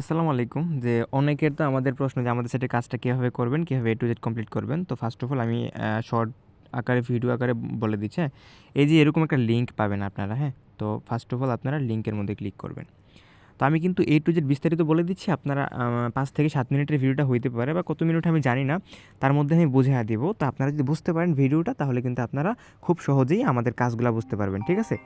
আসসালামু আলাইকুম। যে অনেকের তো আমাদের প্রশ্ন যে আমাদের সেটা কাজটা কীভাবে করবেন, কীভাবে এ টু জেড কমপ্লিট করবেন? তো ফার্স্ট অফ অল আমি শর্ট আকারে ভিডিও আকারে বলে দিচ্ছি হ্যাঁ? এই যে এরকম একটা লিঙ্ক পাবেন আপনারা হ্যাঁ? তো ফার্স্ট অফ অল আপনারা লিঙ্কের মধ্যে ক্লিক করবেন। তো আমি কিন্তু এ টু জেড বিস্তারিত বলে দিচ্ছি, আপনারা পাঁচ থেকে সাত মিনিটের ভিডিওটা হইতে পারে বা কত মিনিট আমি জানি না, তার মধ্যে আমি বুঝে দেবো। তো আপনারা যদি বুঝতে পারেন ভিডিওটা, তাহলে কিন্তু আপনারা খুব সহজেই আমাদের কাজগুলো বুঝতে পারবেন, ঠিক আছে?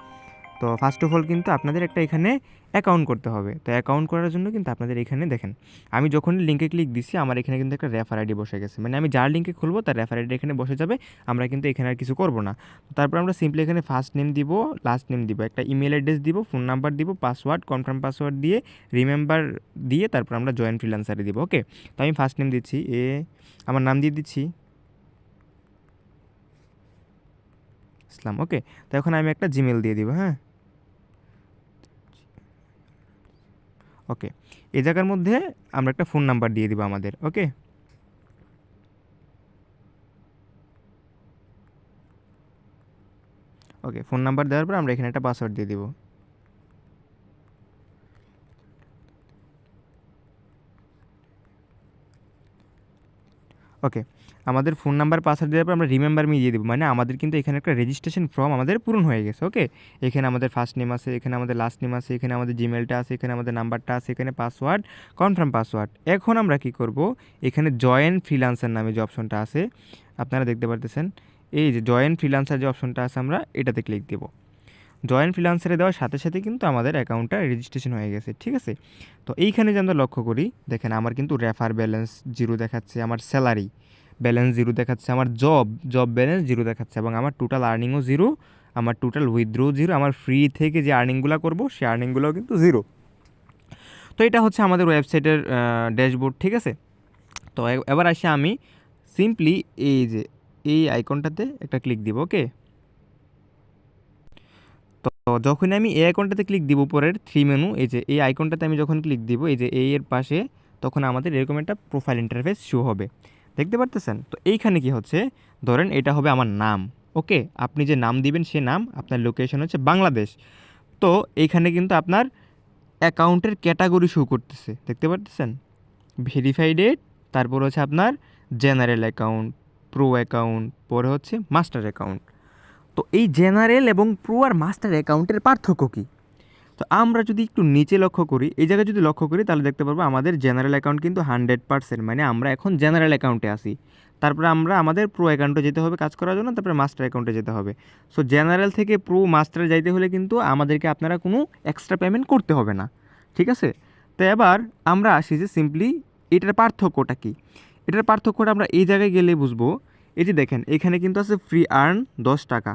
তো ফার্স্ট অফ অল কিন্তু আপনাদের একটা এখানে অ্যাকাউন্ট করতে হবে। তো অ্যাকাউন্ট করার জন্য কিন্তু আপনাদের এখানে দেখেন, আমি যখন লিঙ্কে ক্লিক দিচ্ছি আমার এখানে কিন্তু একটা রেফার আইডি বসে গেছে। মানে আমি যার লিঙ্কে খুলবো, তার রেফার আইডি এখানে বসে যাবে, আমরা কিন্তু এখানে আর কিছু করব না। তারপর আমরা সিম্পলি এখানে ফার্স্ট নেম দিব লাস্ট নেম দিব, একটা ইমেল অ্যাড্রেস দিব ফোন নাম্বার দিব পাসওয়ার্ড কনফার্ম পাসওয়ার্ড দিয়ে রিমেম্বার দিয়ে তারপর আমরা জয়েন্ট ফ্রিলান্সারে দিব ওকে তো আমি ফার্স্ট নেম দিচ্ছি, এ, আমার নাম দিয়ে দিচ্ছি। ইসলাম ওকে তো এখন আমি একটা জিমেল দিয়ে দিব হ্যাঁ? ওকে এই জায়গার মধ্যে আমরা একটা ফোন নাম্বার দিয়ে দিব আমাদের ওকে ওকে ফোন নাম্বার দেওয়ার পর আমরা এখানে একটা পাসওয়ার্ড দিয়ে দিব। ওকে আমাদের ফোন নাম্বার পাসওয়ার্ড দেওয়ার পর আমরা রিমেম্বার মি দিয়ে দেবো। মানে আমাদের কিন্তু এখানে একটা রেজিস্ট্রেশন ফর্ম আমাদের পূরণ হয়ে গেছে ওকে এখানে আমাদের ফার্স্ট নেম আছে, এখানে আমাদের লাস্ট নেম আছে, এখানে আমাদের জিমেলটা আছে, এখানে আমাদের নাম্বারটা আছে, এখানে পাসওয়ার্ড কনফার্ম পাসওয়ার্ড এখন আমরা কি করব? এখানে জয়েন ফ্রিলান্সার নামে যে অপশনটা আছে, আপনারা দেখতে পারতেছেন, এই যে জয়েন ফ্রিলান্সার যে অপশনটা আছে আমরা এটাতে ক্লিক দেব। জয়েন ফ্রিলান্সারে দেওয়ার সাথে সাথে কিন্তু আমাদের অ্যাকাউন্টটা রেজিস্ট্রেশন হয়ে গেছে, ঠিক আছে? তো এইখানে যে আমরা লক্ষ্য করি, দেখেন আমার কিন্তু রেফার ব্যালেন্স জিরো দেখাচ্ছে, আমার স্যালারি ব্যালেন্স জিরো দেখাচ্ছে, আমার জব জব ব্যালেন্স জিরো দেখাচ্ছে এবং আমার টোটাল আর্নিংও জিরো আমার টোটাল উইথড্রো জিরো আমার ফ্রি থেকে যে আর্নিংগুলো করব সেই আর্নিংগুলোও কিন্তু জিরো তো এটা হচ্ছে আমাদের ওয়েবসাইটের ড্যাশবোর্ড ঠিক আছে? তো এবার আসে আমি সিম্পলি এই যে, এই আইকনটাতে একটা ক্লিক দিব ওকে তো যখন আমি এই আইকনটাতে ক্লিক দিব উপরের থ্রি মেনু এই যে এই আইকনটাতে আমি যখন ক্লিক দিব, এই যে এই এর পাশে, তখন আমাদের এরকম একটা প্রোফাইল ইন্টারফেস শো হবে। দেখতে পারতেছেন? তো এইখানে কি হচ্ছে? ধরেন এটা হবে আমার নাম, ওকে? আপনি যে নাম দিবেন সে নাম, আপনার লোকেশন হচ্ছে বাংলাদেশ। তো এইখানে কিন্তু আপনার অ্যাকাউন্টের ক্যাটাগরি শো করতেছে, দেখতে পারতেছেন? ভেরিফাইডেড তারপর হচ্ছে আপনার জেনারেল অ্যাকাউন্ট প্রো অ্যাকাউন্ট পরে হচ্ছে মাস্টার অ্যাকাউন্ট তো এই জেনারেল এবং প্রো আর মাস্টার অ্যাকাউন্টের পার্থক্য কী? তো আমরা যদি একটু নিচে লক্ষ্য করি, এই জায়গায় যদি লক্ষ্য করি, তাহলে দেখতে পারব আমাদের জেনারেল অ্যাকাউন্ট কিন্তু হান্ড্রেড পার্সেন্ট মানে আমরা এখন জেনারেল অ্যাকাউন্টে আসি তারপরে আমরা আমাদের প্রো অ্যাকাউন্টে যেতে হবে কাজ করার জন্য, তারপরে মাস্টার অ্যাকাউন্টে যেতে হবে। সো জেনারেল থেকে প্রো মাস্টারে যাইতে হলে কিন্তু আমাদেরকে আপনারা কোনো এক্সট্রা পেমেন্ট করতে হবে না, ঠিক আছে? তো এবার আমরা আসি যে সিম্পলি এটার পার্থক্যটা কি? এটার পার্থক্যটা আমরা এই জায়গায় গেলে বুঝব। এই যে দেখেন, এখানে কিন্তু আছে ফ্রি আর্ন দশ টাকা।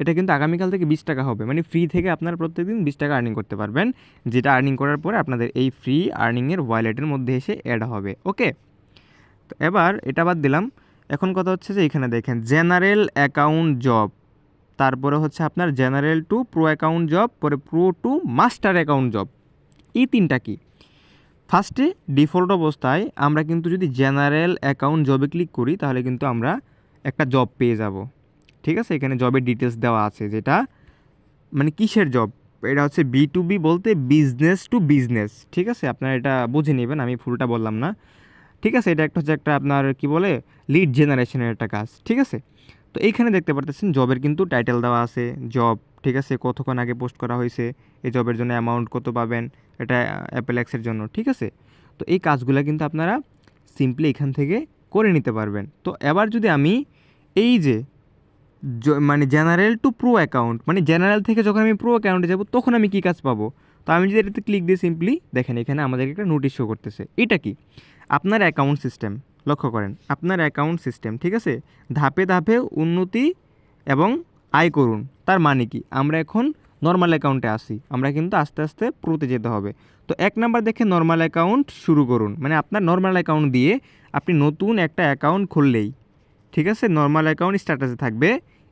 এটা কিন্তু আগামীকাল থেকে বিশ টাকা হবে। মানে ফ্রি থেকে আপনারা প্রত্যেকদিন বিশ টাকা আর্নিং করতে পারবেন। যেটা আর্নিং করার পরে আপনাদের এই ফ্রি আর্নিংয়ের ওয়ালেটের মধ্যে এসে অ্যাড হবে। ওকে তো এবার এটা বাদ দিলাম। এখন কথা হচ্ছে যে এখানে দেখেন জেনারেল অ্যাকাউন্ট জব তারপরে হচ্ছে আপনার general to pro account job পরে pro to master account job এই তিনটা কি? ফার্স্টে ডিফল্ট অবস্থায় আমরা কিন্তু যদি জেনারেল অ্যাকাউন্ট জবে ক্লিক করি, তাহলে কিন্তু আমরা একটা জব পেয়ে যাব। ঠিক আছে? এখানে জবের ডিটেলস দেওয়া আছে যেটা মানে কিসের জব এটা হচ্ছে বি টু বি বলতে বিজনেস টু বিজনেস ঠিক আছে? আপনারা এটা বুঝে নেবেন, আমি ফুলটা বললাম না। ঠিক আছে? এটা একটা হচ্ছে একটা আপনার কি বলে লিড জেনারেশনের একটা কাজ, ঠিক আছে? তো এইখানে দেখতে পারতেছেন জবের কিন্তু টাইটেল দেওয়া আছে জব ঠিক আছে? কতক্ষণ আগে পোস্ট করা হয়েছে, এই জবের জন্য অ্যামাউন্ট কত পাবেন, এটা অ্যাপেল এক্সের জন্য, ঠিক আছে? তো এই কাজগুলো কিন্তু আপনারা সিম্পলি এখান থেকে করে নিতে পারবেন। তো এবার যদি আমি এই যে মানে জেনারেল টু প্রো অ্যাকাউন্ট মানে জেনারেল থেকে যখন আমি প্রো অ্যাকাউন্টে যাব, তখন আমি কী কাজ পাবো? তো আমি যদি এটাতে ক্লিক দিয়ে সিম্পলি দেখেন, এখানে আমাদেরকে একটা নোটিশ শো করতেছে। এটা কি? আপনার অ্যাকাউন্ট সিস্টেম লক্ষ্য করেন, আপনার অ্যাকাউন্ট সিস্টেম ঠিক আছে? ধাপে ধাপে উন্নতি এবং আয় করুন। তার মানে কি? আমরা এখন নর্মাল অ্যাকাউন্টে আসি আমরা কিন্তু আস্তে আস্তে প্রোতে যেতে হবে। তো এক নাম্বার দেখে নর্মাল অ্যাকাউন্ট শুরু করুন। মানে আপনার নর্মাল অ্যাকাউন্ট দিয়ে আপনি নতুন একটা অ্যাকাউন্ট খুললেই ঠিক আছে? নর্মাল অ্যাকাউন্ট স্ট্যাটাসে থাকবে।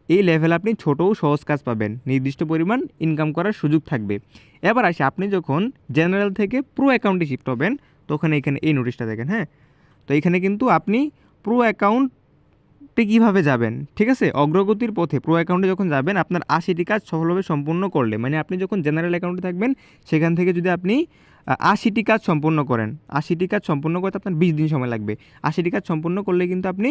এই লেভেল আপনি ছোট ও সহজ কাজ পাবেন। নির্দিষ্ট পরিমাণ ইনকাম করার সুযোগ থাকবে। এবার আসি, আপনি যখন জেনারেল থেকে প্রো অ্যাকাউন্টে শিফট হবেন, তখন এখানে এই নোটিশটা দেখেন হ্যাঁ? তো এখানে কিন্তু আপনি প্রো অ্যাকাউন্ট কীভাবে যাবেন? ঠিক আছে? অগ্রগতির পথে প্রো অ্যাকাউন্টে যখন যাবেন, আপনার আশিটি কাজ সফলভাবে সম্পূর্ণ করলে মানে আপনি যখন জেনারেল অ্যাকাউন্টে থাকবেন, সেখান থেকে যদি আপনি আশিটি কাজ সম্পূর্ণ করেন, আশিটি কাজ সম্পূর্ণ করতে আপনার বিশ দিন সময় লাগবে। আশিটি কাজ সম্পূর্ণ করলে কিন্তু আপনি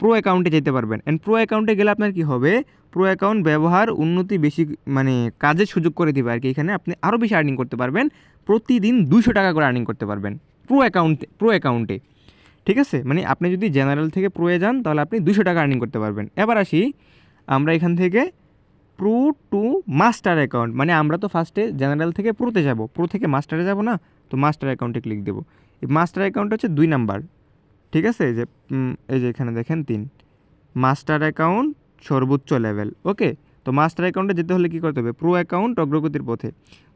প্রো অ্যাকাউন্টে যেতে পারবেন। অ্যান্ড প্রো অ্যাকাউন্টে গেলে আপনার কি হবে? প্রো অ্যাকাউন্ট ব্যবহার উন্নতি বেশি মানে কাজের সুযোগ করে দেবে আর কি। এখানে আপনি আরও বেশি আর্নিং করতে পারবেন। প্রতিদিন দুশো টাকা করে আর্নিং করতে পারবেন। প্রো অ্যাকাউন্টে প্রো অ্যাকাউন্টে ঠিক আছে? মানে আপনি যদি জেনারেল থেকে প্রোয়ে যান, তাহলে আপনি দুশো টাকা আর্নিং করতে পারবেন। এবার আসি আমরা এখান থেকে প্রো টু মাস্টার অ্যাকাউন্ট মানে আমরা তো ফার্স্টে জেনারেল থেকে প্রোতে যাব। প্রো থেকে মাস্টারে যাব না? তো মাস্টার অ্যাকাউন্টে ক্লিক দেবো। এই মাস্টার অ্যাকাউন্ট হচ্ছে দুই নাম্বার ঠিক আছে? এই যে এই যে এখানে দেখেন তিন। মাস্টার অ্যাকাউন্ট সর্বোচ্চ লেভেল, ওকে? তো মাস্টার অ্যাকাউন্টে যেতে হলে কী করতে হবে? প্রো অ্যাকাউন্ট অগ্রগতির পথে।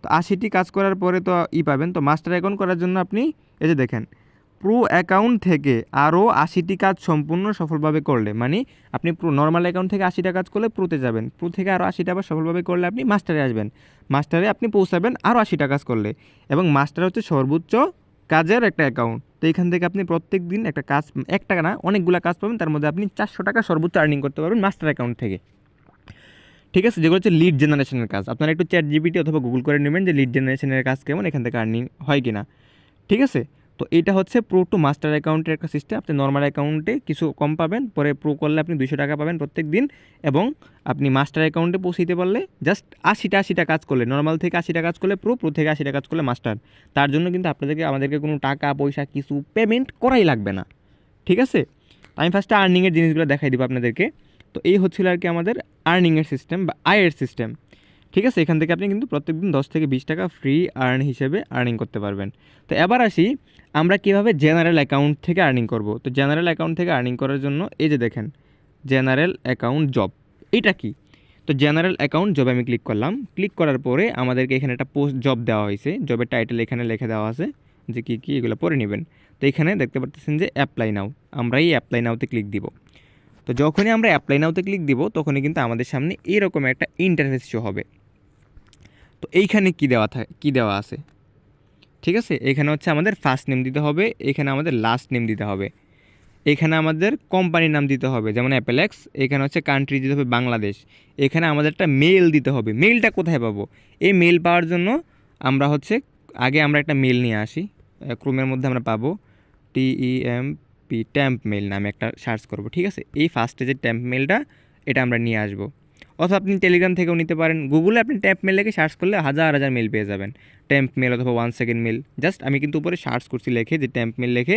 তো আশিটি কাজ করার পরে তো ই পাবেন। তো মাস্টার অ্যাকাউন্ট করার জন্য আপনি, এই যে দেখেন, প্রো অ্যাকাউন্ট থেকে আরও আশিটি কাজ সম্পূর্ণ সফলভাবে করলে মানে আপনি প্রো, নর্মাল অ্যাকাউন্ট থেকে আশিটা কাজ করলে প্রোতে যাবেন। প্রো থেকে আরও আশিটা আবার সফলভাবে করলে আপনি মাস্টারে আসবেন। মাস্টারে আপনি পৌঁছাবেন আরও আশিটা কাজ করলে। এবং মাস্টার হচ্ছে সর্বোচ্চ কাজের একটা অ্যাকাউন্ট। তো এখান থেকে আপনি প্রত্যেক দিন একটা কাজ, এক টাকা না, অনেকগুলো কাজ পাবেন। তার মধ্যে আপনি চারশো টাকা সর্বোচ্চ আর্নিং করতে পারবেন মাস্টার অ্যাকাউন্ট থেকে। ঠিক আছে? যেগুলো হচ্ছে লিড জেনারেশনের কাজ। আপনারা একটু চ্যাট জিপিটি অথবা গুগল করে নেবেন যে লিড জেনারেশনের কাজ কেমন, এখান থেকে আর্নিং হয় কি না ঠিক আছে? তো এটা হচ্ছে প্রো টু মাস্টার অ্যাকাউন্টের একটা সিস্টেম আপনি নর্মাল অ্যাকাউন্টে কিছু কম পাবেন, পরে প্রো করলে আপনি দুশো টাকা পাবেন প্রত্যেক দিন এবং আপনি মাস্টার অ্যাকাউন্টে পৌঁছতে পারলে জাস্ট আশিটা আশিটা কাজ করলে নর্মাল থেকে আশিটা কাজ করলে প্রো প্রো থেকে আশিটা কাজ করলে মাস্টার তার জন্য কিন্তু আপনাদেরকে, আমাদেরকে কোনো টাকা, পয়সা, কিছু পেমেন্ট করাই লাগবে না। ঠিক আছে? আমি ফার্স্টে আর্নিংয়ের জিনিসগুলো দেখাই দিব আপনাদেরকে। তো এই হচ্ছিল আর কি আমাদের আর্নিংয়ের সিস্টেম বা আয়ের সিস্টেম ঠিক আছে, এখান থেকে আপনি কিন্তু প্রত্যেকদিন দশ থেকে বিশ টাকা ফ্রি আর্ন হিসেবে আর্নিং করতে পারবেন। তো এবার আসি, আমরা কীভাবে জেনারেল অ্যাকাউন্ট থেকে আর্নিং করব? তো জেনারেল অ্যাকাউন্ট থেকে আর্নিং করার জন্য এই যে দেখেন জেনারেল অ্যাকাউন্ট জব এটা কি? তো জেনারেল অ্যাকাউন্ট জবে আমি ক্লিক করলাম ক্লিক করার পরে আমাদেরকে এখানে একটা পোস্ট জব দেওয়া হয়েছে জবের টাইটেল এখানে লিখে দেওয়া আছে, যে কী কী এগুলো পরে নেবেন। তো এখানে দেখতে পাচ্ছেন যে অ্যাপ্লাই নাও আমরা এই অ্যাপ্লাই নাওতে ক্লিক দিব। তো যখনই আমরা অ্যাপ্লাই নাওতে ক্লিক দিব, তখনই কিন্তু আমাদের সামনে এরকম একটা ইন্টারফেস শো হবে। তো এইখানে কি দেওয়া থাকে কী দেওয়া আছে? ঠিক আছে? এখানে হচ্ছে আমাদের ফার্স্ট নেম দিতে হবে, এখানে আমাদের লাস্ট নেম দিতে হবে। এখানে আমাদের কোম্পানির নাম দিতে হবে, যেমন অ্যাপেলেক্স এখানে হচ্ছে কান্ট্রি দিতে হবে বাংলাদেশ। এখানে আমাদের একটা মেল দিতে হবে। মেলটা কোথায় পাবো? এই মেল পাওয়ার জন্য আমরা হচ্ছে, আগে আমরা একটা মেল নিয়ে আসি। ক্রোমের মধ্যে আমরা পাবো T E M P temp mail নামে একটা সার্চ করব, ঠিক আছে? এই ফার্স্টে যে ট্যাম্প মেলটা এটা আমরা নিয়ে আসব। অথবা আপনি টেলিগ্রাম থেকেও নিতে পারেন। গুগলে আপনি ট্যাম্প মেল লিখে সার্চ করলে হাজার হাজার মেল পেয়ে যাবেন। ট্যাম্প মেল অথবা ওয়ান সেকেন্ড মেল জাস্ট আমি কিন্তু উপরে সার্চ করছি লেখে যে ট্যাম্প মেল লেখে,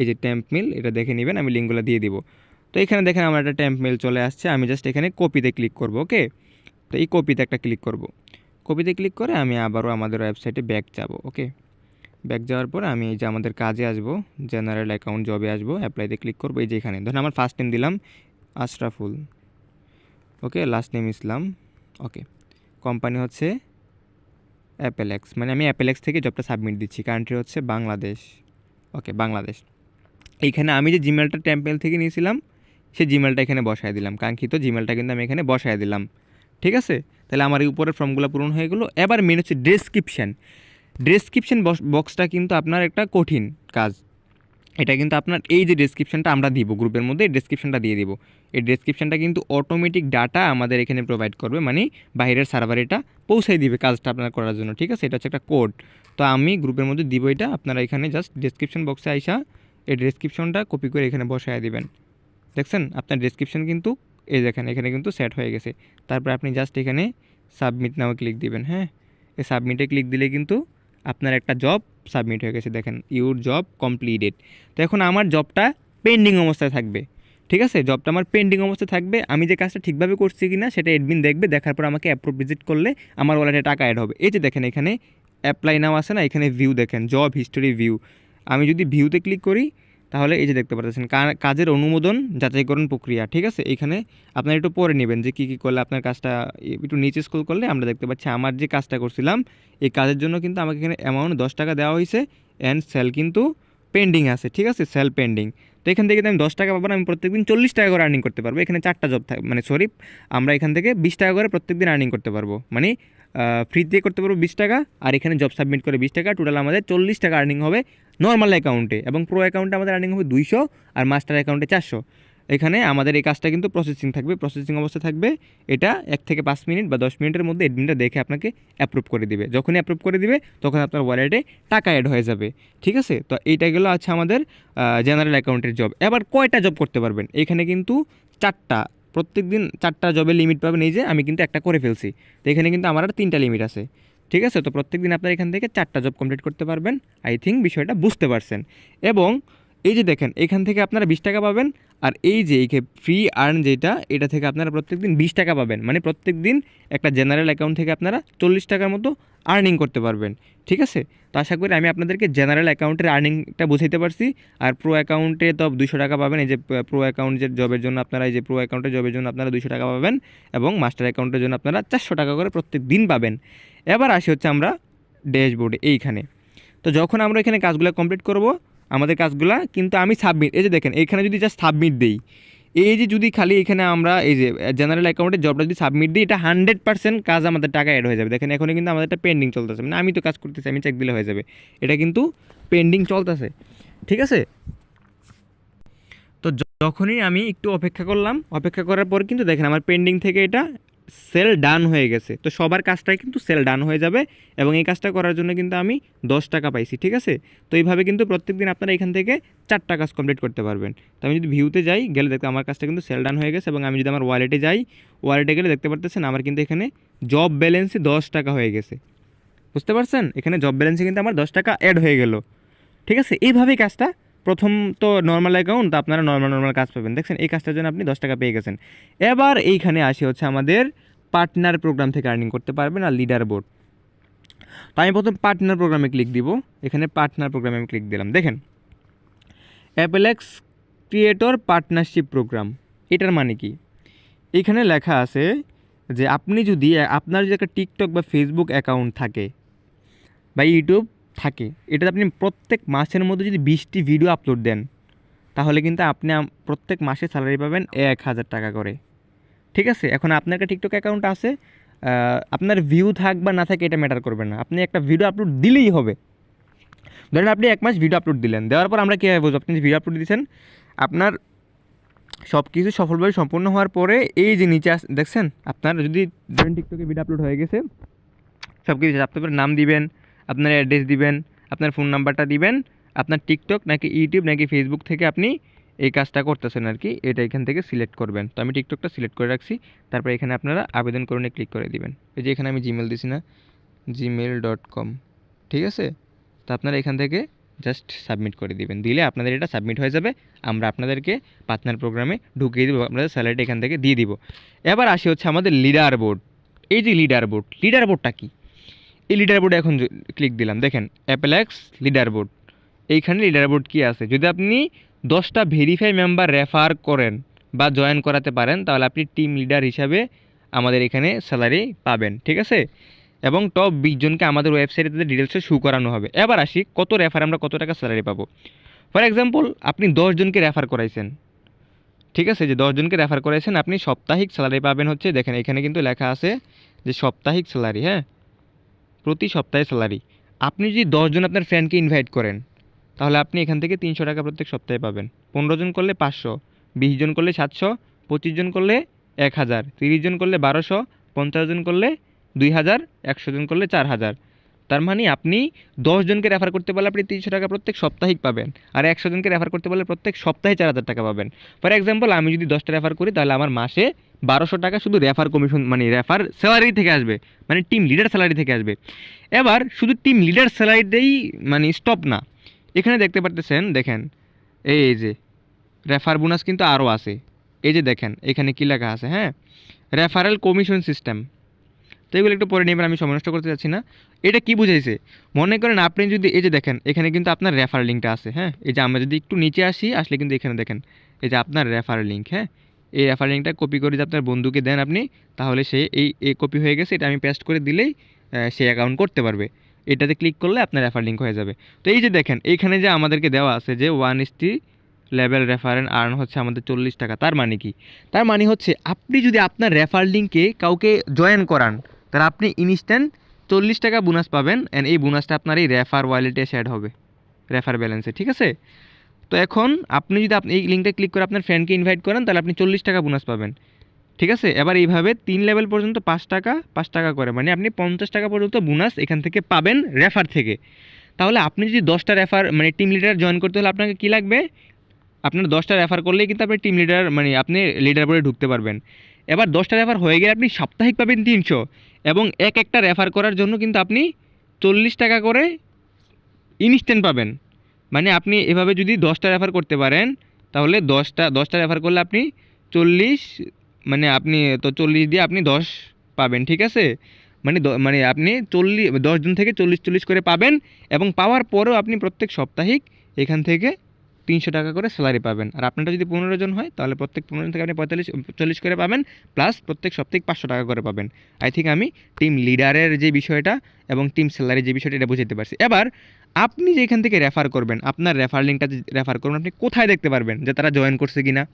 এই যে ট্যাম্প মেল এটা দেখে নেবেন, আমি লিঙ্কগুলো দিয়ে দিব। তো এখানে দেখেন আমার একটা ট্যাম্প মেল চলে আসছে, আমি জাস্ট এখানে কপিতে ক্লিক করব ওকে তো এই কপিতে একটা ক্লিক করব। কপিতে ক্লিক করে আমি আবারও আমাদের ওয়েবসাইটে ব্যাক যাব ওকে ব্যাক যাওয়ার পর আমি এই যে আমাদের কাজে আসব জেনারেল অ্যাকাউন্ট জবে আসব অ্যাপ্লাইতে ক্লিক করব, এই যে এখানে। ধরুন আমার ফার্স্ট টাইম দিলাম Ashraful okay last name Islam, okay. Company হচ্ছে অ্যাপেলেক্স মানে আমি অ্যাপেলেক্স থেকে জবটা সাবমিট দিচ্ছি। কান্ট্রি হচ্ছে বাংলাদেশ, ওকে, বাংলাদেশ। এইখানে আমি যে জিমেলটা টেম্পেল থেকে নিয়েছিলাম সেই জিমেলটা এখানে বসায় দিলাম। কাঙ্ক্ষিত জিমেলটা কিন্তু আমি এখানে বসায় দিলাম। ঠিক আছে? তাহলে আমার এই উপরের ফর্মগুলো পূরণ হয়ে গেলো। এবার মেন হচ্ছে ডেসক্রিপশান ডেসক্রিপশন বক্সটা কিন্তু আপনার একটা কঠিন কাজ। এটা কিন্তু আপনার এই যে ডেসক্রিপশনটা আমরা দিব গ্রুপের মধ্যে, এই ডেসক্রিপশনটা দিয়ে দিব। এই ডেসক্রিপশনটা কিন্তু অটোমেটিক ডাটা আমাদের এখানে প্রোভাইড করবে মানে বাইরের সার্ভার এটা পৌঁছাই দিবে কাজটা আপনার করার জন্য, ঠিক আছে? এটা হচ্ছে একটা কোড তো আমি গ্রুপের মধ্যে দিব এটা, আপনারা এখানে জাস্ট ডেসক্রিপশন বক্সে আইসা এই ডেসক্রিপশনটা কপি করে এখানে বসায় দিবেন। দেখছেন? আপনার ডেসক্রিপশন কিন্তু এই দেখেন, এখানে কিন্তু সেট হয়ে গেছে। তারপর আপনি জাস্ট এখানে সাবমিট নাও ক্লিক দিবেন হ্যাঁ? এই সাবমিটে ক্লিক দিলে কিন্তু আপনার একটা জব সাবমিট হয়ে গেছে, দেখেন ইউর জব কমপ্লিটেড তো এখন আমার জবটা পেন্ডিং অবস্থায় থাকবে, ঠিক আছে? জবটা আমার পেন্ডিং অবস্থায় থাকবে, আমি যে কাজটা ঠিকভাবে করছি কি না সেটা এডমিন দেখবে, দেখার পর আমাকে অ্যাপ্রুভ ভিজিট করলে আমার ওয়ালেটে টাকা অ্যাড হবে। এই যে দেখেন, এখানে অ্যাপ্লাই নাও আছে না, এখানে ভিউ দেখেন জব হিস্টোরি ভিউ আমি যদি ভিউতে ক্লিক করি তাহলে এই যে দেখতে পাচ্ছেন কাজের অনুমোদন যাচাইকরণ প্রক্রিয়া, ঠিক আছে? এখানে আপনার একটু পরে নেবেন যে কী কী করলে আপনার কাজটা একটু নিচে স্কুল করলে আমরা দেখতে পাচ্ছি, আমার যে কাজটা করছিলাম, এই কাজের জন্য কিন্তু আমাকে এখানে অ্যামাউন্ট দশ টাকা দেওয়া হয়েছে অ্যান্ড সেল কিন্তু পেন্ডিং আছে, ঠিক আছে? সেল পেন্ডিং তো এখান থেকে আমি দশ টাকা পাবো, আমি প্রত্যেকদিন চল্লিশ টাকা করে আর্নিং করতে পারব। এখানে চারটা জব থাকে মানে সরি আমরা এখান থেকে বিশ টাকা করে প্রত্যেকদিন আর্নিং করতে পারব। মানে ফ্রিতে করতে পারব বিশ টাকা, আর এখানে জব সাবমিট করে বিশ টাকা। টোটাল আমাদের চল্লিশ টাকা আর্নিং হবে। নর্মাল অ্যাকাউন্টে এবং প্রো অ্যাকাউন্টে আমাদের আর্নিং হবে দুইশো আর মাস্টার অ্যাকাউন্টে চারশো। এখানে আমাদের এই কাজটা কিন্তু প্রসেসিং থাকবে। প্রসেসিং অবস্থা থাকবে এটা এক থেকে পাঁচ মিনিট বা দশ মিনিটের মধ্যে এডমিনটা দেখে আপনাকে অ্যাপ্রুভ করে দিবে। যখনই অ্যাপ্রুভ করে দিবে, তখন আপনার ওয়ালেটে টাকা অ্যাড হয়ে যাবে। ঠিক আছে? তো এইটা গেলো আছে আমাদের জেনারেল অ্যাকাউন্টের জব এবার কয়টা জব করতে পারবেন? এখানে কিন্তু চারটা। প্রত্যেক দিন চারটা জবের লিমিট পাবেন। এই যে আমি কিন্তু একটা করে ফেলছি। তো এখানে কিন্তু আমার আর তিনটা লিমিট আছে। ঠিক আছে? তো প্রত্যেক দিন আপনার এখান থেকে চারটা জব কমপ্লিট করতে পারবেন। আই থিঙ্ক বিষয়টা বুঝতে পারছেন। এবং এই যে দেখেন, এখান থেকে আপনারা বিশ টাকা পাবেন। আর এই যে, এই ফ্রি আর্ন যেটা, এটা থেকে আপনারা প্রত্যেক দিন বিশ টাকা পাবেন। মানে প্রত্যেক দিন একটা জেনারেল অ্যাকাউন্ট থেকে আপনারা চল্লিশ টাকার মতো আর্নিং করতে পারবেন। ঠিক আছে? তো আশা করি আমি আপনাদেরকে জেনারেল অ্যাকাউন্টের আর্নিংটা বুঝাইতে পারছি। আর প্রো অ্যাকাউন্টে তো দুশো টাকা পাবেন। এই যে প্রো অ্যাকাউন্টের জবের জন্য আপনারা, এই যে প্রো অ্যাকাউন্টের জবের জন্য আপনারা দুশো টাকা পাবেন এবং মাস্টার অ্যাকাউন্টের জন্য আপনারা চারশো টাকা করে প্রত্যেক দিন পাবেন। এবার আসি হচ্ছে আমরা ড্যাশবোর্ডে, এইখানে। তো যখন আমরা এখানে কাজগুলো কমপ্লিট করব আমাদের কাজগুলা, কিন্তু আমি সাবমিট এই যে দেখেন, এখানে যদি জাস্ট সাবমিট দিই, এই যে যদি খালি এখানে আমরা এই যে জেনারেল অ্যাকাউন্টে জবটা যদি সাবমিট দিই, এটা হান্ড্রেড পার্সেন্ট কাজ আমাদের টাকা অ্যাড হয়ে যাবে। দেখেন এখানে কিন্তু আমাদের একটা পেন্ডিং চলতেছে। মানে আমি তো কাজ করতেছি, আমি চেক দিলে হয়ে যাবে। এটা কিন্তু পেন্ডিং চলতেছে। ঠিক আছে? তো যখনই আমি একটু অপেক্ষা করলাম, অপেক্ষা করার পর কিন্তু দেখেন, আমার পেন্ডিং থেকে এটা সেল ডান হয়ে গেছে। তো সবার কাজটাই কিন্তু সেল ডান হয়ে যাবে এবং এই কাজটা করার জন্য কিন্তু আমি দশ টাকা পাইছি, ঠিক আছে? তো এইভাবে কিন্তু প্রত্যেকদিন আপনারা এখান থেকে চারটা কাজ কমপ্লিট করতে পারবেন। তো আমি যদি ভিউতে যাই, গেলে দেখতে আমার কাজটা কিন্তু সেল ডান হয়ে গেছে এবং আমি যদি আমার ওয়ালেটে যাই ওয়ালেটে গেলে দেখতে পারতেছেন আমার কিন্তু এখানে জব ব্যালেন্সে দশ টাকা হয়ে গেছে। বুঝতে পারছেন? এখানে জব ব্যালেন্সে কিন্তু আমার দশ টাকা অ্যাড হয়ে গেল। ঠিক আছে? এইভাবেই কাজটা প্রথম তো নর্মাল অ্যাকাউন্ট আপনারা নর্মাল নর্মাল কাজ পাবেন। দেখছেন, এই কাজটার জন্য আপনি দশ টাকা পেয়ে গেছেন। এবার এইখানে আসি হচ্ছে আমাদের পার্টনার প্রোগ্রাম থেকে আর্নিং করতে পারবেন আর লিডার বোর্ড তো আমি প্রথম পার্টনার প্রোগ্রামে ক্লিক দিব। এখানে পার্টনার প্রোগ্রামে আমি ক্লিক দিলাম। দেখেন অ্যাপেলেক্স ক্রিয়েটর পার্টনারশিপ প্রোগ্রাম এটার মানে কি? এখানে লেখা আছে যে আপনি যদি, আপনার যদি একটা টিকটক বা ফেসবুক অ্যাকাউন্ট থাকে বা ইউটিউব থাকে। এটাতে আপনি প্রত্যেক মাসের মধ্যে যদি বিশটি ভিডিও আপলোড দেন, তাহলে কিন্তু আপনি প্রত্যেক মাসে স্যালারি পাবেন এক হাজার টাকা করে। ঠিক আছে? এখন আপনার একটা টিকটক অ্যাকাউন্ট আছে আপনার ভিউ থাক বা না থাকে, এটা ম্যাটার করবে না। আপনি একটা ভিডিও আপলোড দিলেই হবে। ধরেন আপনি এক মাস ভিডিও আপলোড দিলেন। দেওয়ার পর আমরা কীভাবে বুঝব? আপনি ভিডিও আপলোড দিয়েছেন, আপনার সব কিছু সফলভাবে সম্পূর্ণ হওয়ার পরে এই যে নিচে আস- দেখছেন? আপনার যদি ধরেন টিকটকে ভিডিও আপলোড হয়ে গেছে সব কিছু আপনার নাম দিবেন আপনার অ্যাড্রেস দিবেন, আপনার ফোন নাম্বারটা দিবেন, আপনার টিকটক নাকি ইউটিউব নাকি ফেসবুক থেকে আপনি এই কাজটা করতেছেন আর কি, এটা এখান থেকে সিলেক্ট করবেন। তো আমি টিকটকটা সিলেক্ট করে রাখছি, তারপর এখানে আপনারা আবেদন করুনে ক্লিক করে দিবেন। এই যে এখানে আমি জিমেল দিছি না জিমেল ডট কম ঠিক আছে? তো আপনারা এখান থেকে জাস্ট সাবমিট করে দিবেন। দিলে আপনাদের এটা সাবমিট হয়ে যাবে, আমরা আপনাদেরকে পার্টনার প্রোগ্রামে ঢুকিয়ে দেবো, আপনাদের স্যালারিটা এখান থেকে দিয়ে দিব। এবার আসি হচ্ছে আমাদের লিডার বোর্ড এই যে লিডার বোর্ড লিডার বোর্ডটা কী? এই লিডার বোর্ডে এখন ক্লিক দিলাম, দেখেন অ্যাপেলেক্স লিডার বোর্ড এইখানে লিডার বোর্ড কী আছে? যদি আপনি দশটা ভেরিফাই মেম্বার রেফার করেন বা জয়েন করাতে পারেন, তাহলে আপনি টিম লিডার হিসাবে আমাদের এখানে স্যালারি পাবেন, ঠিক আছে? এবং টপ বিশ জনকে আমাদের ওয়েবসাইটে তাদের ডিটেলসে শু করানো হবে। এবার আসি, কত রেফার আমরা কত টাকা স্যালারি পাবো? ফর এক্সাম্পল আপনি দশজনকে রেফার করাইছেন, ঠিক আছে? যে দশজনকে রেফার করাইছেন, আপনি সাপ্তাহিক স্যালারি পাবেন হচ্ছে, দেখেন, এখানে কিন্তু লেখা আছে যে সাপ্তাহিক স্যালারি হ্যাঁ? প্রতি সপ্তাহে স্যালারি আপনি যদি দশজন আপনার ফ্রেন্ডকে ইনভাইট করেন, তাহলে আপনি এখান থেকে তিনশো টাকা প্রত্যেক সপ্তাহে পাবেন। পনেরো জন করলে পাঁচশো, বিশ জন করলে সাতশো, পঁচিশ জন করলে এক হাজার, তিরিশ জন করলে বারোশো, পঞ্চাশ জন করলে দুই হাজার, একশো জন করলে চার হাজার। তার মানে আপনি দশ জনকে রেফার করতে পারলে আপনি তিনশো টাকা প্রত্যেক সাপ্তাহিক পাবেন। আর একশো জনকে রেফার করতে পারলে প্রত্যেক সপ্তাহে চার হাজার টাকা পাবেন। ফর এক্সাম্পল আমি যদি দশটা রেফার করি, তাহলে আমার মাসে বারোশো টাকা শুধু রেফার কমিশন মানে রেফার স্যালারি থেকে আসবে। মানে টিম লিডার স্যালারি থেকে আসবে। এবার শুধু টিম লিডার স্যালারিতেই মানে স্টপ না। এখানে দেখতে পারতেছেন, দেখেন, এই এই যে রেফার বোনাস কিন্তু আরও আছে। এই যে দেখেন, এখানে কী লেখা আছে হ্যাঁ? রেফারেল কমিশন সিস্টেম তো এগুলো একটু পরে নেবেন, আমি সময় নষ্ট করতে চাচ্ছি না। এটা কি বুঝাইছে? মনে করেন আপনি যদি, এই যে দেখেন, এখানে কিন্তু আপনার রেফার লিঙ্কটা আছে হ্যাঁ? এই যে আমরা যদি একটু নিচে আসি, আসলে কিন্তু এখানে দেখেন, এই যে আপনার রেফার লিঙ্ক হ্যাঁ? এই রেফার লিঙ্কটা কপি করে যদি আপনার বন্ধুকে দেন আপনি, তাহলে সে এই এই কপি হয়ে গেছে, এটা আমি পেস্ট করে দিলেই সে অ্যাকাউন্ট করতে পারবে। এটাতে ক্লিক করলে আপনার রেফার লিঙ্ক হয়ে যাবে। তো এই যে দেখেন এইখানে যে আমাদেরকে দেওয়া আছে যে ওয়ান ইস্টি লেভেল রেফারেন্ট আর্ন হচ্ছে আমাদের চল্লিশ টাকা, তার মানে কি? তার মানে হচ্ছে, আপনি যদি আপনার রেফার লিঙ্কে কাউকে জয়েন করান তাহলে আপনি ইনস্ট্যান্ট চল্লিশ টাকা বোনাস পাবেন অ্যান্ড এই বোনাসটা আপনার এই রেফার ওয়ালেটে অ্যাড হবে রেফার ব্যালেন্সে ঠিক আছে? তো এখন আপনি যদি আপনি এই লিঙ্কটা ক্লিক করে আপনার ফ্রেন্ডকে ইনভাইট করেন, তাহলে আপনি চল্লিশ টাকা বোনাস পাবেন, ঠিক আছে? এবার এইভাবে তিন লেভেল পর্যন্ত পাঁচ টাকা পাঁচ টাকা করে মানে আপনি পঞ্চাশ টাকা পর্যন্ত বোনাস এখান থেকে পাবেন রেফার থেকে। তাহলে আপনি যদি দশটা রেফার মানে টিম লিডার জয়েন করতে হলে আপনাকে কী লাগবে? আপনার দশটা রেফার করলেই কিন্তু আপনি টিম লিডার মানে আপনি লিডার বোর্ডে ঢুকতে পারবেন। এবার দশটা রেফার হয়ে গেলে আপনি সাপ্তাহিক পাবেন তিনশো এবং এক একটা রেফার করার জন্য কিন্তু আপনি চল্লিশ টাকা করে ইনস্ট্যান্ট পাবেন। মানে আপনি এভাবে যদি দশটা রেফার করতে পারেন, তাহলে দশটা দশটা রেফার করলে আপনি চল্লিশ মানে আপনি তো চল্লিশ দিয়ে আপনি দশ পাবেন, ঠিক আছে? মানে মানে আপনি চল্লিশ, দশ জন থেকে চল্লিশ চল্লিশ করে পাবেন এবং পাওয়ার পরেও আপনি প্রত্যেক সাপ্তাহিক এখান থেকে তিনশো টাকা করে স্যালারি পাবেন। আর আপনারটা যদি পনেরো জন হয়, তাহলে প্রত্যেক পনেরো জন থেকে আপনি পঁয়তাল্লিশ, চল্লিশ করে পাবেন প্লাস প্রত্যেক সপ্তাহে পাঁচশো টাকা করে পাবেন। আই থিঙ্ক আমি টিম লিডারের যে বিষয়টা এবং টিম স্যালারির যে বিষয়টা, এটা বুঝাতে পারছি। এবার, আপনি যেখান থেকে রেফার করবেন, আপনার রেফার লিঙ্কটা রেফার করবেন, আপনি কোথায় দেখতে পারবেন যে তারা জয়েন করছে কি না